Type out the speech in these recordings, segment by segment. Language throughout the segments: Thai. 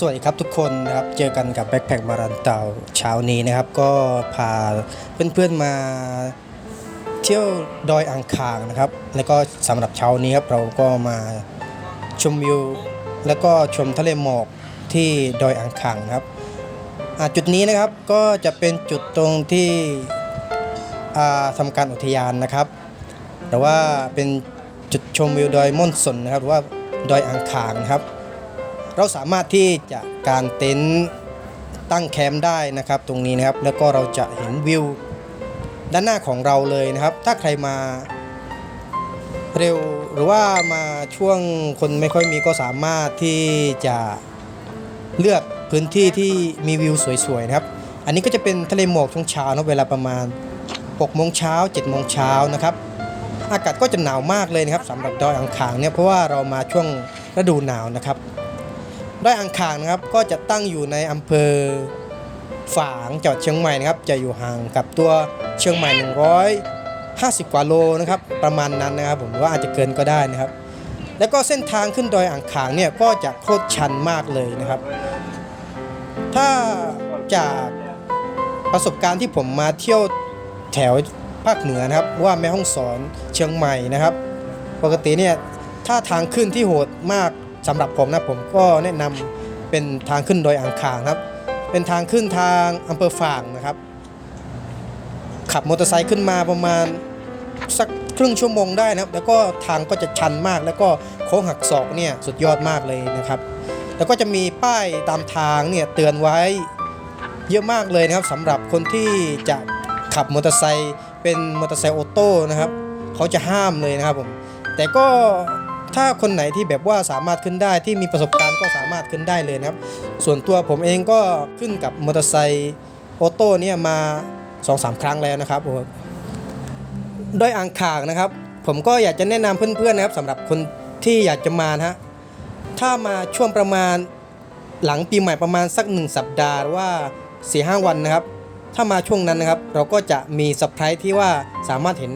สวัสดีครับทุกคนนะครับเจอกันกับแบ็คแพคมารันเต่าเช้านี้นะครับ ก็พาเพื่อนๆมาเที่ยวดอยอ่างขางนะครับ แล้วก็สำหรับเช้านี้ครับเราก็มาชมวิวแล้วก็ชมทะเลหมอกที่ดอยอ่างขางนะครับจุดนี้นะครับก็จะเป็นจุดตรงที่อาทำการอุทยานนะครับ แต่ว่าเป็นจุดชมวิวดอยม่อนสนนะครับหรือว่าดอยอ่างขางนะครับ เราสามารถที่จะการเต็นท์ตั้งแคมป์ได้นะครับตรงนี้นะครับแล้วก็เราจะเห็นวิวด้านหน้าของเราเลยนะครับ ถ้าใครมาเร็วหรือว่ามาช่วงคนไม่ค่อยมีก็สามารถที่จะเลือกพื้นที่ที่มีวิวสวยๆนะครับ อันนี้ก็จะเป็นทะเลหมอกช่วงเช้านะเวลาประมาณ6โมงเช้า7โมงเช้านะครับ อากาศก็จะหนาวมากเลยนะครับสำหรับดอยอ่างขางเนี่ยเพราะว่าเรามาช่วงฤดูหนาวนะครับ ดอยอ่างขางนะครับก็จะตั้งอยู่ในอำเภอฝางจังหวัดเชียงใหม่นะครับจะอยู่ห่างกับตัวเชียงใหม่ 150 กว่าโลนะครับประมาณนั้นนะครับผมว่าอาจจะเกินก็ได้นะครับ แล้วก็เส้นทางขึ้นดอยอ่างขางเนี่ยก็จะโคตรชันมากเลยนะครับ ถ้าจากประสบการณ์ที่ผมมาเที่ยวแถวภาคเหนือนะครับว่าแม่ฮ่องสอนเชียงใหม่นะครับ ปกติเนี่ยถ้าทางขึ้นที่โหดมาก สำหรับผมนะผมก็แนะนำเป็นทางขึ้นโดอยอ่างขางครับ เป็นทางขึ้นทางอำเภอฝางนะครับ ขับมอเตอร์ไซค์ขึ้นมาประมาณสักครึ่งชั่วโมงได้นะครับ แล้วก็ทางก็จะชันมาก แล้วก็โค้งหักศอกเนี่ยสุดยอดมากเลยนะครับ แล้วก็จะมีป้ายตามทางเนี่ยเตือนไว้เยอะมากเลยนะครับสำหรับคนที่จะขับมอเตอร์ไซค์เป็นมอเตอร์ไซค์ออโต้นะครับเขาจะห้ามเลยนะครับผมแต่ก็ ถ้าคนไหนที่แบบว่าสามารถขึ้นได้ที่มีประสบการณ์ก็สามารถขึ้นได้เลยนะครับ ส่วนตัวผมเองก็ขึ้นกับมอเตอร์ไซค์ออโต้เนี่ยมา 2-3 ครั้งแล้วนะครับผมโดยอ่างขางนะครับ ผมก็อยากจะแนะนำเพื่อนๆนะครับสำหรับคนที่อยากจะมานะฮะถ้ามาช่วงประมาณหลังปีใหม่ประมาณสัก 1 สัปดาห์หรือว่า4-5วันนะครับ ถ้ามาช่วงนั้นนะครับ เราก็จะมีเซอร์ไพรส์ที่ว่าสามารถเห็น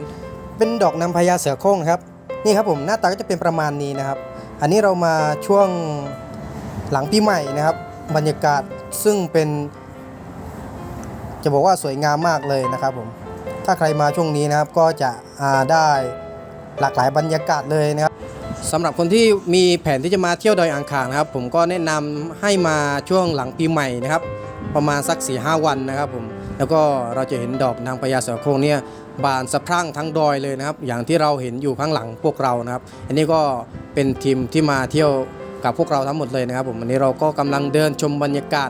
เป็นดอกนาพญาเสือโคร่งครับ นี่ครับผมหน้าตาก็จะเป็นประมาณนี้นะครับ อันนี้เรามาช่วงหลังปีใหม่นะครับ บรรยากาศซึ่งเป็น จะบอกว่าสวยงามมากเลยนะครับผมถ้าใครมาช่วงนี้นะครับก็จะได้หลากหลายบรรยากาศเลยนะครับสำหรับคนที่มีแผนที่จะมาเที่ยวดอยอ่างขางนะครับ ผมก็แนะนำให้มาช่วงหลังปีใหม่นะครับ ประมาณสัก4ีหวันนะครับผมแล้วก็เราจะเห็นดอกนางพญาเสือโคร่งเนี่ย บานสะพรั่งทั้งดอยเลยนะครับ อย่างที่เราเห็นอยู่ข้างหลังพวกเรานะครับ อันนี้ก็เป็นทีมที่มาเที่ยวกับพวกเราทั้งหมดเลยนะครับผมวันนี้เราก็กำลังเดินชมบรรยากาศ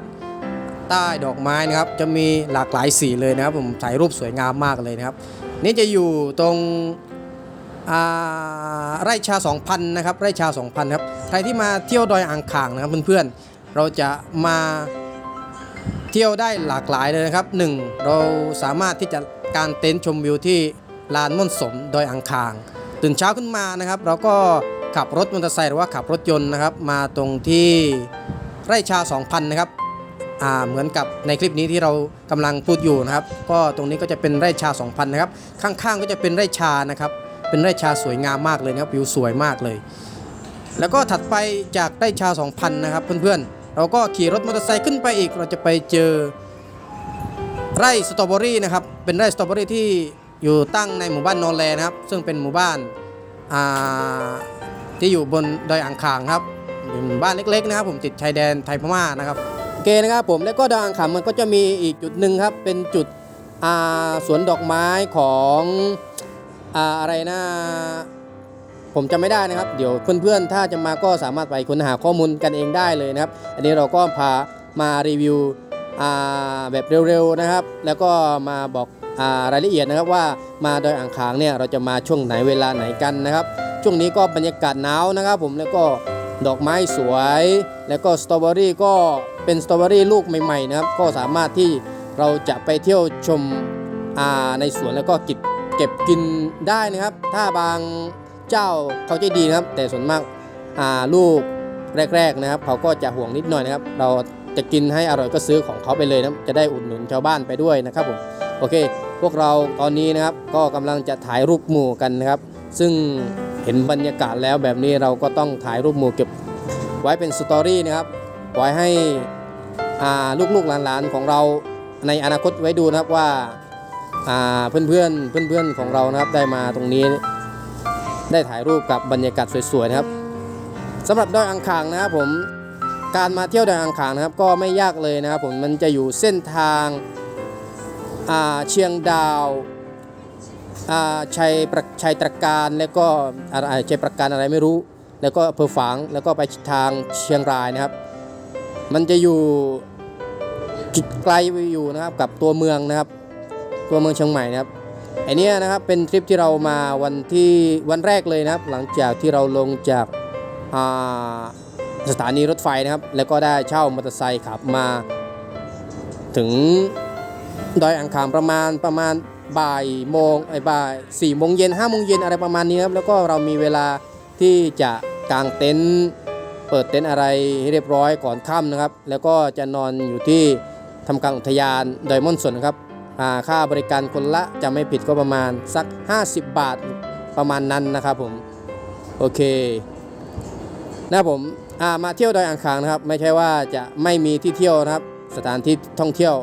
ใต้ดอกไม้นะครับ จะมีหลากหลายสีเลยนะครับ ผมถ่ายรูปสวยงามมากเลยนะครับ นี่จะอยู่ตรงไร่ชา 2,000 นะครับไร่ชา 2,000 ครับ ใครที่มาเที่ยวดอยอ่างขางนะครับเพื่อนๆ เราจะมาเที่ยวได้หลากหลายเลยนะครับ 1. เราสามารถที่จะ การเต็นท์ชมวิวที่ลานม่อนสมดอยอ่างขาง ตื่นเช้าขึ้นมานะครับ เราก็ขับรถมอเตอร์ไซค์หรือว่าขับรถยนต์นะครับ มาตรงที่ไร่ชา 2,000 นะครับอ่าเหมือนกับในคลิปนี้ที่เรากำลังพูดอยู่นะครับ ก็ตรงนี้ก็จะเป็นไร่ชา 2,000 นะครับ ข้างๆก็จะเป็นไร่ชานะครับ เป็นไร่ชาสวยงามมากเลยนะครับวิวสวยมากเลย แล้วก็ถัดไปจากไร่ชา 2,000 นะครับ เพื่อนๆ เราก็ขี่รถมอเตอร์ไซค์ขึ้นไปอีก เราจะไปเจอ ไร่สตรอเบอรี่นะครับเป็นไร่สตรอเบอรี่ที่อยู่ตั้งในหมู่บ้านโนแลนะครับ ซึ่งเป็นหมู่บ้านที่อยู่บนดอยอ่างขางครับเป็นหมู่บ้านเล็กๆนะครับ ผมติดชายแดนไทยพม่านะครับโอเคนะครับผมแล้วก็ดอยอ่างขางมันก็จะมีอีกจุดหนึ่งครับเป็นจุดสวนดอกไม้ของอ่าอะไรนะผมจำไม่ได้นะครับ เดี๋ยวเพื่อนๆ ถ้าจะมาก็สามารถไปค้นหาข้อมูลกันเองได้เลยนะครับ อันนี้เราก็พามารีวิว แบบเร็วๆนะครับ แล้วก็มาบอกอารายละเอียดนะครับว่ามาดอยอ่างขางเนี่ยเราจะมาช่วงไหนเวลาไหนกันนะครับ ช่วงนี้ก็บรรยากาศหนาวนะครับ ผมแล้วก็ดอกไม้สวย แล้วก็สตรอเบอรี่ก็เป็นสตรอเบอรี่ลูกใหม่ๆนะครับ ก็สามารถที่เราจะไปเที่ยวชมในสวนแล้วก็เก็บเก็บกินได้นะครับ ถ้าบางเจ้าเขาใจดีนะครับ แต่ส่วนมากาลูกแรก ๆนะครับ เขาก็จะห่วงนิดหน่อยนะครับ เรา จะกินให้อร่อยก็ซื้อของเขาไปเลยนะจะได้อุดหนุนชาวบ้านไปด้วยนะครับผมโอเค พวกเราตอนนี้นะครับก็กำลังจะถ่ายรูปหมู่กันนะครับ ซึ่งเห็นบรรยากาศแล้วแบบนี้เราก็ต้องถ่ายรูปหมู่เก็บไว้เป็นสตอรี่นะครับไว้ให้ลูกๆหลานๆของเราในอนาคตไว้ดูนะครับว่าอ่าเพื่อนๆเพื่อนๆของเรานะครับได้มาตรงนี้ ได้ถ่ายรูปกับบรรยากาศสวยๆนะครับสำหรับดอยอ่างขางนะครับผม การมาเที่ยวดอยอ่างขางนะครับก็ไม่ยากเลยนะครับผมมันจะอยู่เส้นทางาเชียงดาวาชัยประชัยตรการแล้วก็อะไรชัยประการอะไรไม่รู้ แล้วก็อำเภอฝางแล้วก็ไปทางเชียงรายนะครับ มันจะอยู่ไกลไปอยู่นะครับกับตัวเมืองนะครับ ตัวเมืองเชียงใหม่นะครับไอเนี้ยนะครับเป็นทริปที่เรามาวันที่วันแรกเลยนะครับ หลังจากที่เราลงจากอ่า สถานีรถไฟนะครับ แล้วก็ได้เช่ามอเตอร์ไซค์ขับมา ถึงดอยอ่างขางประมาณประมาณบ่ายโมงไอ้บ่ายสี่โมงเย็นห้าโมงเย็นอะไรประมาณนี้ครับแล้วก็เรามีเวลาที่จะกางเต็นท์เปิดเต็นท์อะไรให้เรียบร้อยก่อนค่ำนะครับ แล้วก็จะนอนอยู่ที่ทำการอุทยานดอยม่อนสนครับค่าบริการคนละจะไม่ผิดก็ประมาณสัก 50 บาทประมาณนั้นนะครับผม โอเค นะครับผมมาเที่ยวดอยอ่างขางนะครับ ไม่ใช่ว่าจะไม่มีที่เที่ยวนะครับ สถานที่ท่องเที่ยว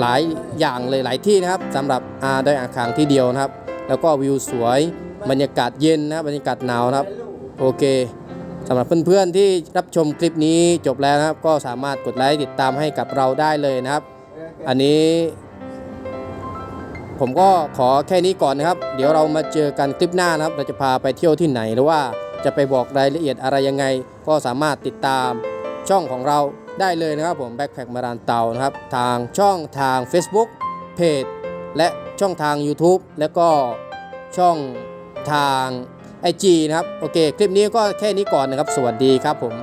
หลายอย่างเลยหลายที่นะครับสำหรับดอยอ่างขางที่เดียวนะครับ แล้วก็วิวสวยบรรยากาศเย็นนะบบรรยากาศหนาวนะครับ โอเคสำหรับเพื่อนๆที่รับชมคลิปนี้จบแล้วนะครับ ก็สามารถกดไลค์ติดตามให้กับเราได้เลยนะครับ อันนี้ ผมก็ขอแค่นี้ก่อนนะครับ เดี๋ยวเรามาเจอกันคลิปหน้านะครับ เราจะพาไปเที่ยวที่ไหนหรือว่า จะไปบอกรายละเอียดอะไรยังไง ก็สามารถติดตามช่องของเราได้เลยนะครับผม Backpack มารานเตานะครับ ทางช่องทาง Facebook เพจ และช่องทาง YouTube แล้วก็ช่องทาง IG นะครับ โอเค คลิปนี้ก็แค่นี้ก่อนนะครับ สวัสดีครับผม